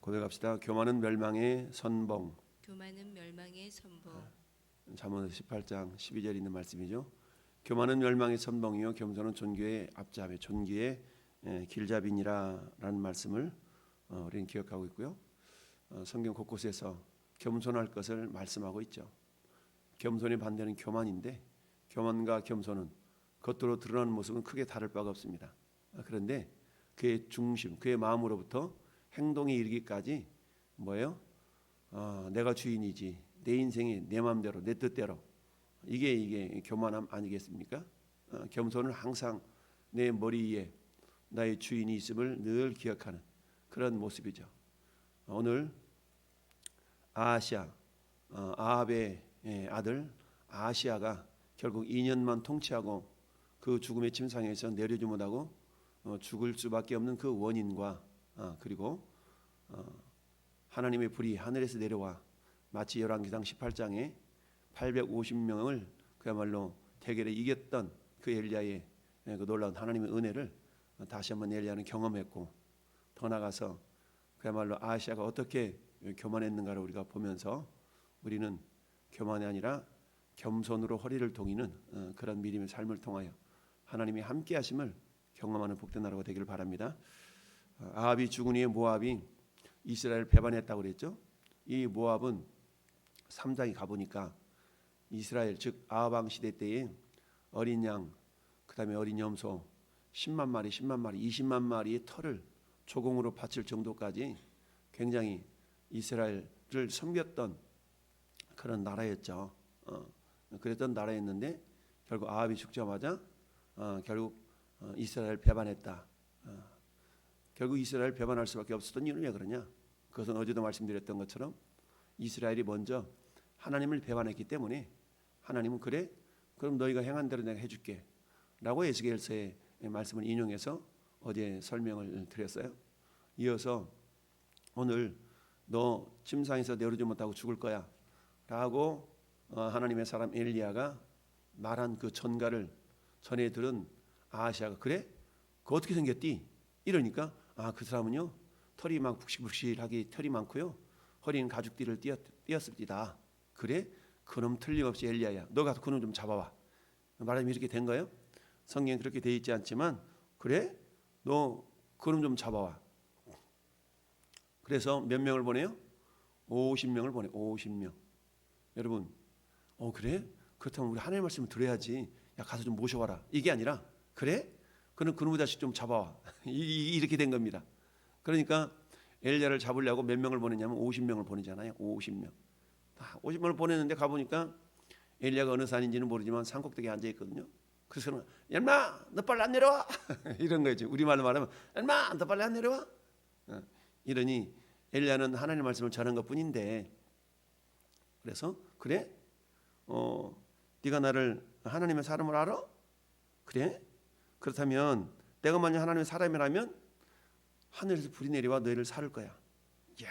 고백합시다. 교만은 멸망의 선봉. 교만은 멸망의 선봉 잠언 18장 12절에 있는 말씀이죠. 교만은 멸망의 선봉이요 겸손은 존귀의 앞잡이 존귀의 예, 길잡이니라라는 말씀을 어, 우리는 기억하고 있고요. 어, 성경 곳곳에서 겸손할 것을 말씀하고 있죠. 겸손의 반대는 교만인데 교만과 겸손은 겉으로 드러나는 모습은 크게 다를 바가 없습니다. 아, 그런데 그의 중심, 그의 마음으로부터 행동에 이르기까지 뭐예요? 어, 내가 주인이지 내 인생이 내 마음대로 내 뜻대로 이게 이게 교만함 아니겠습니까? 어, 겸손은 항상 내 머리 위에 나의 주인이 있음을 늘 기억하는 그런 모습이죠. 오늘 아시아 어, 아합의 예, 아들 아시아가 결국 2년만 통치하고 그 죽음의 침상에서 내려지 못하고 어, 죽을 수밖에 없는 그 원인과 어, 그리고 어, 하나님의 불이 하늘에서 내려와 마치 열왕기상 18장에 850명을 그야말로 대결에 이겼던 그 엘리야의 예, 그 놀라운 하나님의 은혜를 다시 한번 엘리야는 경험했고 더 나가서 그야말로 아시아가 어떻게 교만했는가를 우리가 보면서 우리는 교만이 아니라 겸손으로 허리를 동이는 어, 그런 믿음의 삶을 통하여 하나님이 함께 하심을 경험하는 복된 나라가 되기를 바랍니다. 어, 아합이 죽은 후에 모압이 이스라엘 배반했다고 그랬죠. 이 모압은 3장에 가보니까 이스라엘 즉왕 시대 때에 어린 양 그다음에 어린 염소 10만 마리, 10만 마리, 20만 마리의 털을 조공으로 바칠 정도까지 굉장히 이스라엘을 섬겼던 그런 나라였죠. 어, 그랬던 나라였는데 결국 아합이 죽자마자 어, 결국 어, 이스라엘 배반했다. 어, 결국 이스라엘 배반할 수밖에 없었던 이유는 왜 그러냐? 그것은 어제도 말씀드렸던 것처럼 이스라엘이 먼저 하나님을 배반했기 때문에 하나님은 그래 그럼 너희가 행한 대로 내가 해줄게 라고 에스겔서의 말씀을 인용해서 어제 설명을 드렸어요. 이어서 오늘 너 침상에서 내려오지 못하고 죽을 거야 라고 어, 하나님의 사람 엘리야가 말한 그 전가를 전해 들은 아시아가 그래? 그 어떻게 생겼디? 이러니까 아 그 사람은요 털이 막 북실북실하게 털이 많고요 허리는 가죽띠를 띄었, 띄었습니다. 그래? 그놈 틀림없이 엘리야야. 너 가서 그놈 좀 잡아와. 말하면 이렇게 된 거예요? 성경에 그렇게 돼 있지 않지만 그래? 너 그놈 좀 잡아와. 그래서 몇 명을 보내요? 50명을 보내. 50명. 여러분, 어 그래? 그렇다면 우리 하나님 말씀을 들어야지. 야 가서 좀 모셔와라. 이게 아니라 그래? 그는 그놈의 자식 좀 잡아와. 이렇게 된 겁니다. 그러니까 엘리야를 잡으려고 몇 명을 보내냐면 50명을 보내잖아요. 50명. 50명을 보냈는데 가보니까 엘리야가 어느 산인지는 모르지만 산꼭대기에 앉아 있거든요. 그래서 엠마 너 빨리 안 내려와 이런 거지 우리말로 말하면 엠마 너 빨리 안 내려와 어, 이러니 엘리야는 하나님 말씀을 전한 것뿐인데 그래서 그래 어 네가 나를 하나님의 사람을 알아 그래 그렇다면 내가 만약 하나님의 사람이라면 하늘에서 불이 내려와 너희를 살을 거야 야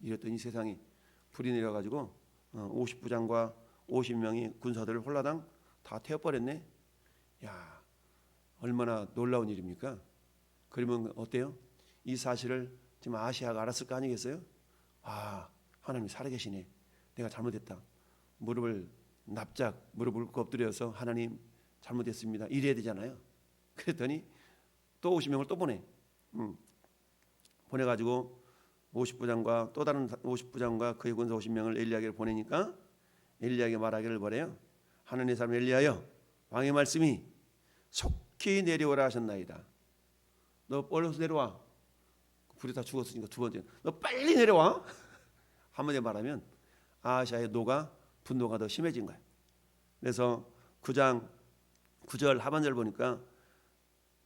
이랬더니 세상이 불이 내려가지고 어, 50부장과 50명이 군사들을 홀라당 다 태워버렸네. 야 얼마나 놀라운 일입니까? 그러면 어때요? 이 사실을 지금 아시아가 알았을 거 아니겠어요? 아 하나님이 살아계시네. 내가 잘못했다. 무릎을 납작 무릎을 엎드려서 하나님 잘못했습니다. 이래야 되잖아요. 그랬더니 또 50명을 또 보내. 음. 보내가지고 50부장과 또 다른 50부장과 그의 군사 50명을 엘리야에게 보내니까 엘리야에게 말하기를 바래요. 하나님의 사람 엘리야여 왕의 말씀이 속히 내려오라 하셨나이다. 너 얼른 내려와. 불이 다 죽었으니까 두 번째. 너 빨리 내려와. 한마디 말하면 아시아의 노가 분노가 더 심해진 거야. 그래서 9장 9절 하반절 보니까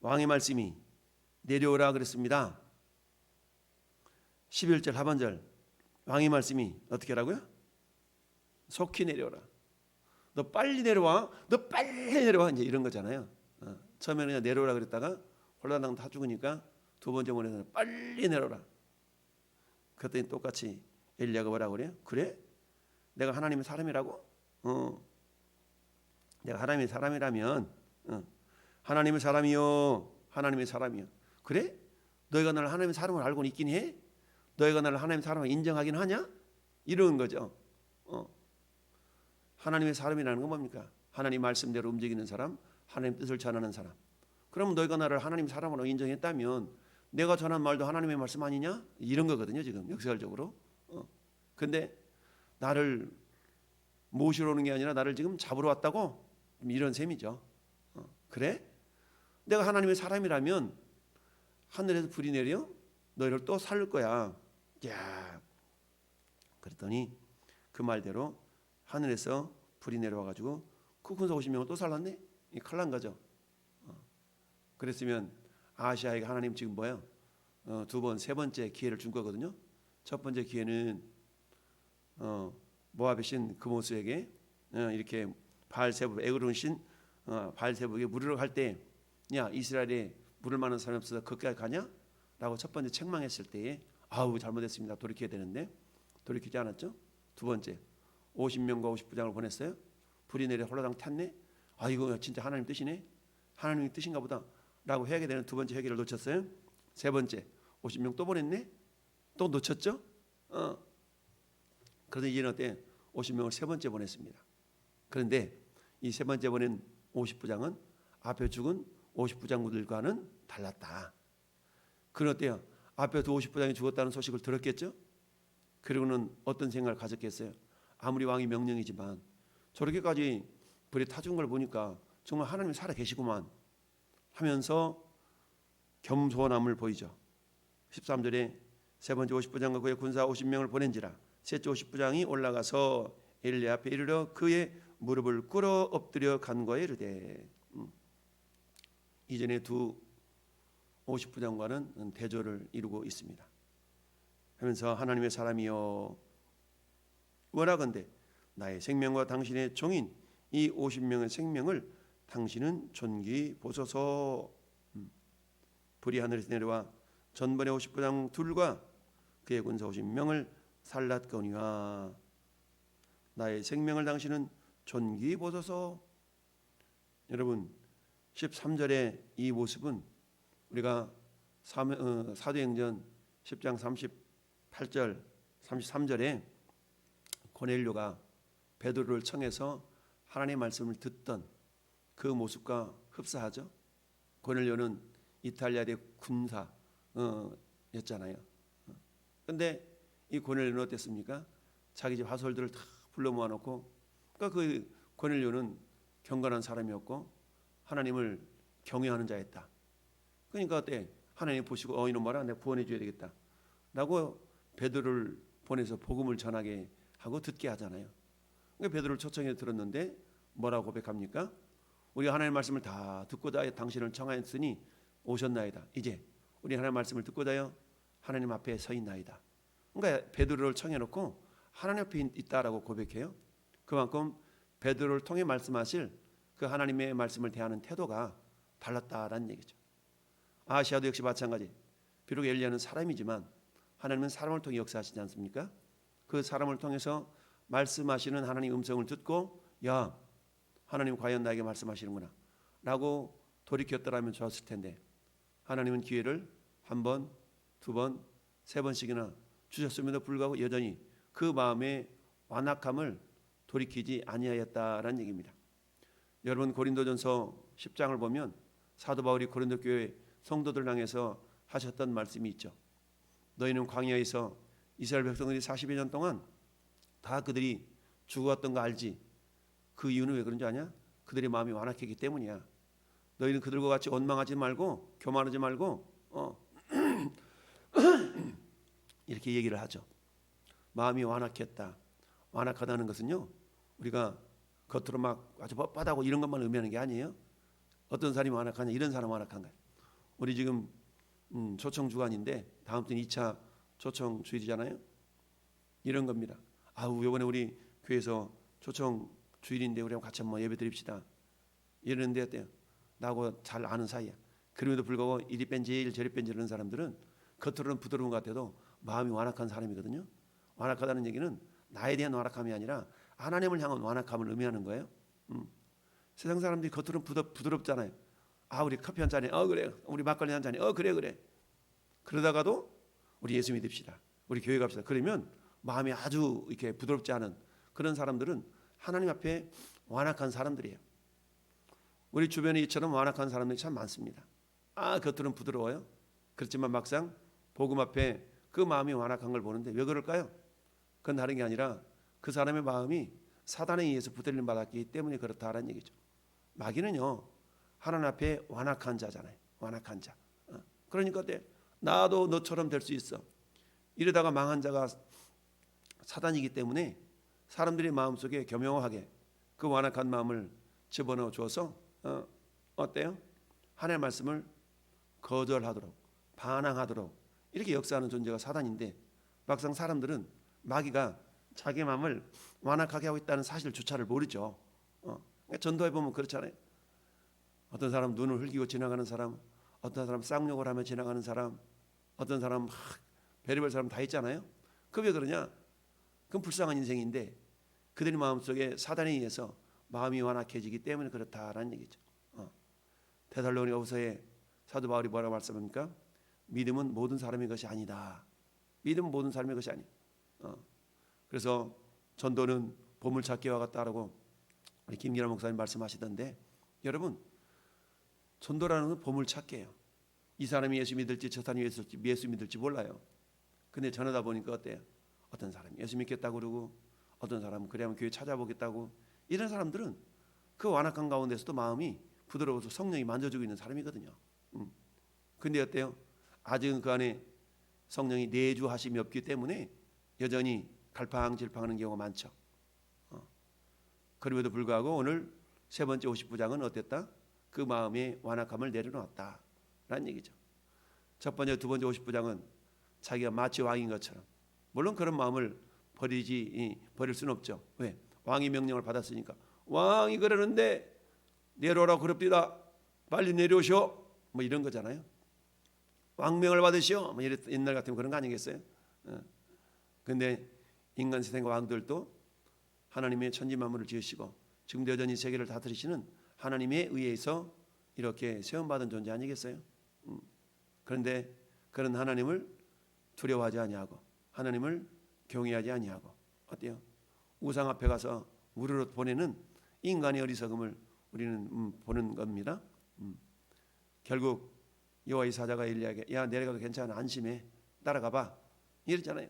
왕의 말씀이 내려오라 그랬습니다. 11절 하반절 왕의 말씀이 어떻게 하라고요? 속히 내려오라. 너 빨리 내려와. 너 빨리 내려와. 이제 이런 거잖아요. 어, 처음에는 그냥 내려오라 그랬다가 홀라당 다 죽으니까 두 번째 원에서는 빨리 내려오라. 그랬더니 똑같이 엘리야가 뭐라고 그래요? 그래? 내가 하나님의 사람이라고? 어. 내가 하나님의 사람이라면 어. 하나님의 사람이요. 하나님의 사람이요. 그래? 너희가 나를 하나님의 사람을 알고 있긴 해? 너희가 나를 하나님 사람을 인정하긴 하냐? 이런 거죠. 어. 하나님의 사람이라는 건 뭡니까? 하나님 말씀대로 움직이는 사람, 하나님 뜻을 전하는 사람. 그럼 너희가 나를 하나님 사람으로 인정했다면 내가 전한 말도 하나님의 말씀 아니냐? 이런 거거든요, 지금 역설적으로. 어. 근데 나를 모시러 오는 게 아니라 나를 지금 잡으러 왔다고 이런 셈이죠. 어. 그래? 내가 하나님의 사람이라면 하늘에서 불이 내려 너희를 또 살릴 거야. 야. 그랬더니 그 말대로 하늘에서 불이 내려와 가지고 쿠쿤서 50명을 또 살랐네. 이 칼난 거죠. 어. 그랬으면 아시아에게 하나님 지금 뭐야? 어, 두 번, 세 번째 기회를 준 거거든요. 첫 번째 기회는 어, 모압의 신 그모스에게 어, 이렇게 바알세부 에그론 신 어, 바알세부에게 물으러 갈 때, 야 이스라엘에 물을 만한 사람이 없어서 거기까지 가냐? 라고 첫 번째 책망했을 때에 아우 잘못했습니다. 돌이켜야 되는데 돌이키지 않았죠. 두 번째 50명과 50부장을 보냈어요. 불이 내려 홀라당 탔네. 아 이거 진짜 하나님 뜻이네. 하나님의 뜻인가 보다 라고 해야 되는 두 번째 회개를 놓쳤어요. 세 번째 50명 또 보냈네. 또 놓쳤죠. 어. 그런데 이제는 어때? 50명을 세 번째 보냈습니다. 그런데 이 세 번째 보낸 50부장은 앞에 죽은 50부장들과는 달랐다. 그는 어때요? 앞에 두 50부장이 죽었다는 소식을 들었겠죠? 그리고는 어떤 생각을 가졌겠어요? 아무리 왕이 명령이지만 저렇게까지 불에 타준 걸 보니까 정말 하나님이 살아 계시구만 하면서 겸손함을 보이죠. 13절에 세 번째 50부장과 그의 군사 50명을 보낸지라 셋째 50부장이 올라가서 엘리 앞에 이르러 그의 무릎을 꿇어 엎드려 간거에 이르되 음. 이전에 두 50부장과는 대조를 이루고 있습니다. 하면서 하나님의 사람이여 원하건대 나의 생명과 당신의 종인 이 50명의 생명을 당신은 존귀 보소서 음. 불이 하늘에서 내려와 전번의 50부장 둘과 그의 군사 50명을 살랐거니와 나의 생명을 당신은 존귀 보소서 여러분 13절의 이 모습은 우리가 사도- 어, 사도행전 10장 38절 33절에 고넬료가 베드로를 청해서 하나님의 말씀을 듣던 그 모습과 흡사하죠. 고넬료는 이탈리아의 군사 어, 였잖아요. 근데 이 고넬료는 어땠습니까? 자기 집 하솔들을 다 불러 모아놓고 그러니까 그 고넬료는 경건한 사람이었고 하나님을 경외하는 자였다. 그러니까 어때? 하나님 보시고 어 이놈 봐라 내가 구원해 줘야 되겠다. 라고 베드로를 보내서 복음을 전하게 하고 듣게 하잖아요. 그러니까 베드로를 초청해 들었는데 뭐라고 고백합니까? 우리가 하나님의 말씀을 다 듣고자 당신을 청하였으니 오셨나이다. 이제 우리 하나님의 말씀을 듣고자요 하나님 앞에 서 있나이다. 그러니까 베드로를 청해 놓고 하나님 앞에 있다라고 고백해요. 그만큼 베드로를 통해 말씀하실 그 하나님의 말씀을 대하는 태도가 달랐다라는 얘기죠. 아시아도 역시 마찬가지. 비록 엘리야는 사람이지만 하나님은 사람을 통해 역사하시지 않습니까? 그 사람을 통해서 말씀하시는 하나님 음성을 듣고 야 하나님 과연 나에게 말씀하시는구나 라고 돌이켰더라면 좋았을 텐데 하나님은 기회를 한 번, 두 번, 세 번씩이나 주셨음에도 불구하고 여전히 그 마음의 완악함을 돌이키지 아니하였다라는 얘기입니다. 여러분 고린도전서 10장을 보면 사도 바울이 고린도 교회 성도들 향해서 하셨던 말씀이 있죠. 너희는 광야에서 이스라엘 백성들이 40여 년 동안 다 그들이 죽었던 거 알지? 그 이유는 왜 그런지 아냐? 그들의 마음이 완악했기 때문이야. 너희는 그들과 같이 원망하지 말고 교만하지 말고 어. 이렇게 얘기를 하죠. 마음이 완악했다. 완악하다는 것은요. 우리가 겉으로 막 아주 뻣뻣하고 이런 것만 의미하는 게 아니에요. 어떤 사람이 완악하냐 이런 사람 완악한 거예요. 우리 지금 음, 초청 주간인데 다음 주는 2차 초청 주일이잖아요. 이런 겁니다. 아우 이번에 우리 교회에서 초청 주일인데 우리 같이 한번 예배 드립시다. 이러는데 어때요? 나하고 잘 아는 사이야. 그럼에도 불구하고 이리 뺀질 저리 뺀질 하는 사람들은 겉으로는 부드러운 것 같아도 마음이 완악한 사람이거든요. 완악하다는 얘기는 나에 대한 완악함이 아니라 하나님을 향한 완악함을 의미하는 거예요. 음. 세상 사람들이 겉으로는 부드, 부드럽 잖아요. 아 우리 커피 한 잔에 어 그래 우리 막걸리 한 잔에 어 그래 그래 그러다가도 우리 예수 믿읍시다 우리 교회 갑시다. 그러면 마음이 아주 이렇게 부드럽지 않은 그런 사람들은 하나님 앞에 완악한 사람들이에요. 우리 주변에 이처럼 완악한 사람들이 참 많습니다. 아, 겉으로는 부드러워요. 그렇지만 막상 복음 앞에 그 마음이 완악한 걸 보는데 왜 그럴까요? 그건 다른 게 아니라 그 사람의 마음이 사단에 의해서 부들림 받았기 때문에 그렇다라는 얘기죠. 마귀는요 하나님 앞에 완악한 자잖아요. 완악한 자. 어. 그러니까? 나도 너처럼 될 수 있어. 이러다가 망한 자가 사단이기 때문에 사람들의 마음 속에 교묘하게 그 완악한 마음을 집어넣어 주어서 어, 어때요? 하나님의 말씀을 거절하도록 반항하도록 이렇게 역사하는 존재가 사단인데 막상 사람들은 마귀가 자기 마음을 완악하게 하고 있다는 사실조차를 모르죠. 어. 그러니까 전도해 보면 그렇잖아요. 어떤 사람 눈을 흘기고 지나가는 사람, 어떤 사람 쌍욕을 하며 지나가는 사람, 어떤 사람 막 별의별 사람 다 있잖아요. 그 왜 그러냐? 그건 불쌍한 인생인데 그들의 마음 속에 사단에 의해서 마음이 완악해지기 때문에 그렇다라는 얘기죠. 어. 데살로니가후서에 사도 바울이 뭐라고 말씀합니까? 믿음은 모든 사람의 것이 아니다. 믿음은 모든 사람의 것이 아니. 어. 그래서 전도는 보물 찾기와 같다라고 우리 김기라 목사님 말씀하시던데 여러분 전도라는 건 보물 찾기예요. 이 사람이 예수 믿을지 저 사람이 예수, 예수 믿을지 몰라요. 근데 전하다 보니까 어때요? 어떤 사람이 예수 믿겠다고 그러고 어떤 사람은 그래야만 교회 찾아보겠다고 이런 사람들은 그 완악한 가운데서도 마음이 부드러워서 성령이 만져주고 있는 사람이거든요. 음. 근데 어때요? 아직은 그 안에 성령이 내주하심이 없기 때문에 여전히 갈팡질팡하는 경우가 많죠. 어. 그럼에도 불구하고 오늘 세 번째 59장은 어땠다? 그 마음의 완악함을 내려놓았다 라는 얘기죠. 첫 번째, 두 번째 59장은 자기가 마치 왕인 것처럼 물론 그런 마음을 버리지 이, 버릴 수는 없죠. 왜? 왕이 명령을 받았으니까 왕이 그러는데 내려오라 그럽디다. 빨리 내려오시오. 뭐 이런 거잖아요. 왕명을 받으시오. 뭐 옛날 같으면 그런 거 아니겠어요? 어. 근데 인간 세상의 왕들도 하나님의 천지 만물을 지으시고 지금 여전히 세계를 다스리시는 하나님에 의해서 이렇게 세움받은 존재 아니겠어요? 음. 그런데 그런 하나님을 두려워하지 아니하고 하나님을 경외하지 아니하고 어때요? 우상 앞에 가서 무르르 보내는 인간의 어리석음을 우리는 음, 보는 겁니다. 음. 결국 여호와의 사자가 엘리야에게 야 내려가도 괜찮아 안심해 따라가봐 이랬잖아요.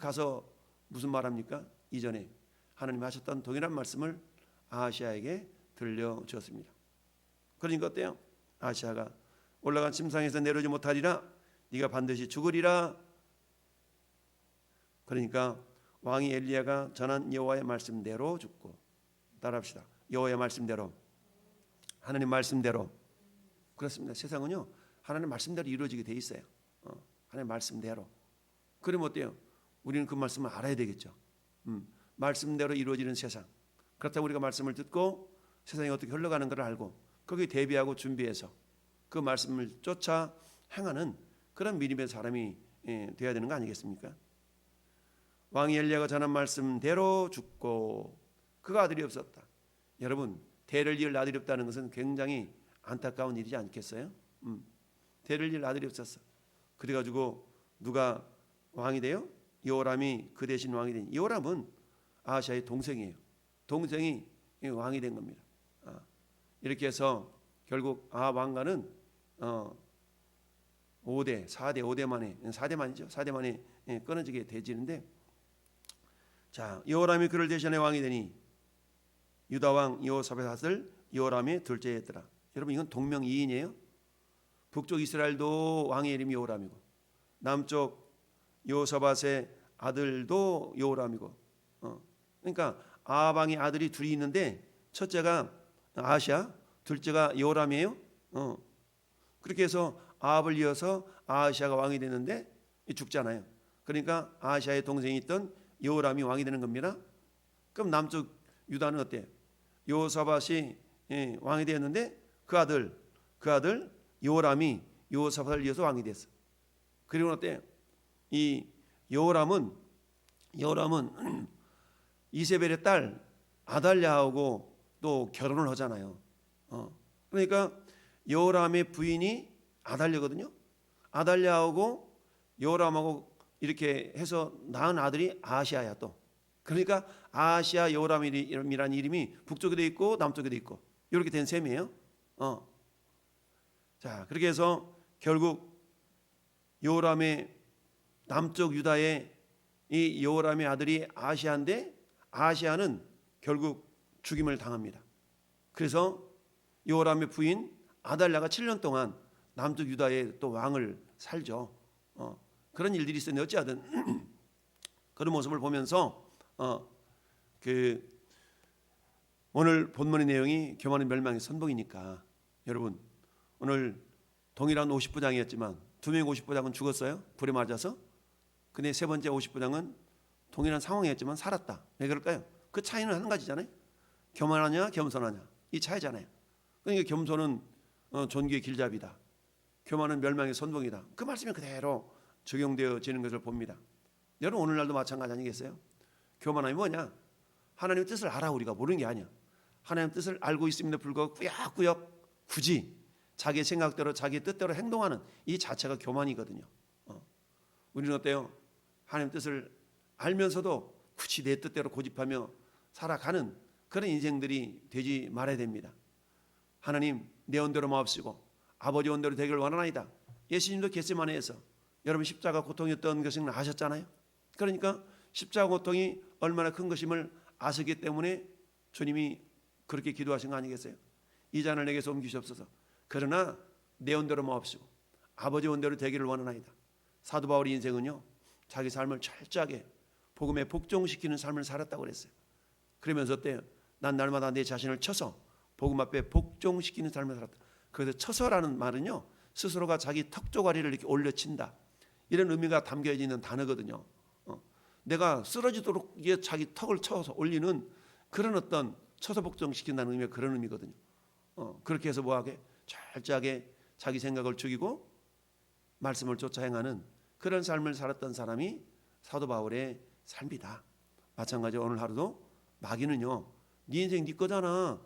가서 무슨 말합니까? 이전에 하나님 하셨던 동일한 말씀을 아시아에게 들려 주었습니다. 그러니까 어때요? 아시아가 올라간 침상에서 내려오지 못하리라 네가 반드시 죽으리라. 그러니까 왕이 엘리야가 전한 여호와의 말씀대로 죽고 따라합시다. 여호와의 말씀대로 하나님 말씀대로 그렇습니다. 세상은요 하나님 말씀대로 이루어지게 돼 있어요. 어, 하나님 말씀대로. 그러면 어때요? 우리는 그 말씀을 알아야 되겠죠. 음, 말씀대로 이루어지는 세상. 그렇다고 우리가 말씀을 듣고 세상이 어떻게 흘러가는 걸 알고 거기에 대비하고 준비해서 그 말씀을 쫓아 행하는 그런 믿음의 사람이 예, 되어야 되는 거 아니겠습니까? 왕이 엘리야가 전한 말씀대로 죽고 그가 아들이 없었다. 여러분 대를 이을 아들이 없다는 것은 굉장히 안타까운 일이지 않겠어요? 음, 대를 이을 아들이 없었어. 그래가지고 누가 왕이 돼요? 요람이 그 대신 왕이 된. 요람은 아시아의 동생이에요. 동생이 왕이 된 겁니다. 아, 이렇게 해서 결국 아 왕가는 어, 5대, 4대, 5대 만에 4대 만이죠. 4대 만에 예, 끊어지게 되지는데 자 여호람이 그를 대신해 왕이 되니 유다 왕 여호사밧 아들 여호람의 둘째였더라. 여러분 이건 동명이인이에요. 북쪽 이스라엘도 왕의 이름이 여호람이고 남쪽 여호사밧의 아들도 여호람이고 어. 그러니까 아방의 아들이 둘이 있는데 첫째가 아시아, 둘째가 여호람이에요. 어. 그렇게 해서 아합을 이어서 아시아가 왕이 되는데 죽잖아요. 그러니까 아시아의 동생이 있던 여호람이 왕이 되는 겁니다. 그럼 남쪽 유다는 어때? 여호사밧이 예, 왕이 되었는데 그 아들 그 아들 여호람이 여호사밧을 이어서 왕이 됐어. 그리고 어때? 이 여호람은 여호람은 이세벨의 딸 아달랴하고 또 결혼을 하잖아요. 어. 그러니까 여호람의 부인이 아달랴거든요. 아달랴하고 여호람하고 이렇게 해서 낳은 아들이 아시아야 또. 그러니까 아시아 요람이라는 이름이 북쪽에도 있고 남쪽에도 있고 이렇게 된 셈이에요. 어. 자 그렇게 해서 결국 요람의 남쪽 유다의 이 요람의 아들이 아시아인데 아시아는 결국 죽임을 당합니다. 그래서 요람의 부인 아달랴가 7년 동안 남쪽 유다의 또 왕을 살죠. 어, 그런 일들이 있었는데 어찌하든 그런 모습을 보면서 어, 그 오늘 본문의 내용이 교만의 멸망의 선봉이니까 여러분 오늘 동일한 50부장이었지만 두 명의 50부장은 죽었어요 불에 맞아서 근데 세 번째 50부장은 동일한 상황이었지만 살았다 왜 그럴까요? 그 차이는 한 가지잖아요 교만하냐 겸손하냐 이 차이잖아요 그러니까 겸손은 어, 존귀의 길잡이다 교만은 멸망의 선봉이다 그 말씀이 그대로 적용되어지는 것을 봅니다 여러분 오늘날도 마찬가지 아니겠어요? 교만함이 뭐냐? 하나님의 뜻을 알아 우리가 모르는 게 아니야. 하나님의 뜻을 알고 있음에도 불구하고 꾸역꾸역 굳이 자기 생각대로 자기 뜻대로 행동하는 이 자체가 교만이거든요. 어. 우리는 어때요? 하나님 뜻을 알면서도 굳이 내 뜻대로 고집하며 살아가는 그런 인생들이 되지 말아야 됩니다. 하나님 내 원대로 마옵시고 아버지 원대로 되기를 원하나이다. 예수님도 겟세마네에서 여러분 십자가 고통이었던 것은 아셨잖아요. 그러니까 십자가 고통이 얼마나 큰 것임을 아시기 때문에 주님이 그렇게 기도하신 거 아니겠어요? 이 잔을 내게서 옮기시옵소서. 그러나 내 원대로 마옵시고 아버지 원대로 되기를 원하나이다. 사도 바울의 인생은요 자기 삶을 철저하게 복음에 복종시키는 삶을 살았다고 그랬어요. 그러면서 어때요? 난 날마다 내 자신을 쳐서 복음 앞에 복종시키는 삶을 살았다. 그래서 쳐서라는 말은요 스스로가 자기 턱 조가리를 이렇게 올려친다 이런 의미가 담겨 있는 단어거든요. 어. 내가 쓰러지도록 자기 턱을 쳐서 올리는 그런 어떤 쳐서 복종시킨다는 의미가 그런 의미거든요. 어. 그렇게 해서 뭐하게 철저하게 자기 생각을 죽이고 말씀을 쫓아 행하는 그런 삶을 살았던 사람이 사도 바울의 삶이다. 마찬가지로 오늘 하루도 마귀는요, 네 인생 네 거잖아.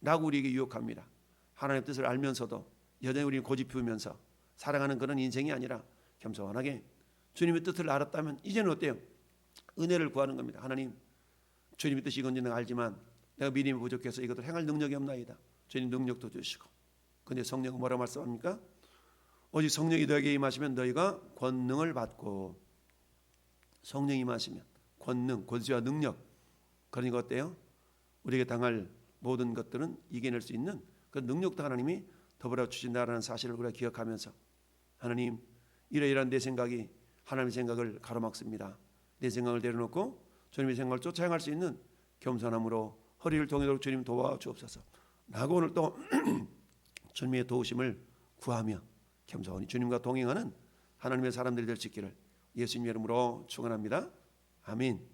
라고 우리에게 유혹합니다. 하나님의 뜻을 알면서도 여전히 우리는 고집 피우면서 살아가는 그런 인생이 아니라 겸손하게 주님의 뜻을 알았다면 이제는 어때요? 은혜를 구하는 겁니다. 하나님, 주님의 뜻이 이건지 내가 알지만 내가 믿음이 부족해서 이것을 행할 능력이 없나이다. 주님 능력도 주시고. 근데 성령은 뭐라 말씀합니까? 오직 성령이 너에게 임하시면 너희가 권능을 받고 성령이 임하시면 권능, 권세와 능력 그러니까 어때요? 우리에게 당할 모든 것들은 이겨낼 수 있는 그 능력도 하나님이 더불어 주신다라는 사실을 우리가 기억하면서 하나님 이러이러한 내 생각이 하나님의 생각을 가로막습니다. 내 생각을 내려놓고 주님의 생각을 쫓아 행할 수 있는 겸손함으로 허리를 동이도록 주님 도와주옵소서. 라고 오늘 또 주님의 도우심을 구하며 겸손히 주님과 동행하는 하나님의 사람들이 될 수 있기를 예수님 이름으로 축원합니다. 아멘.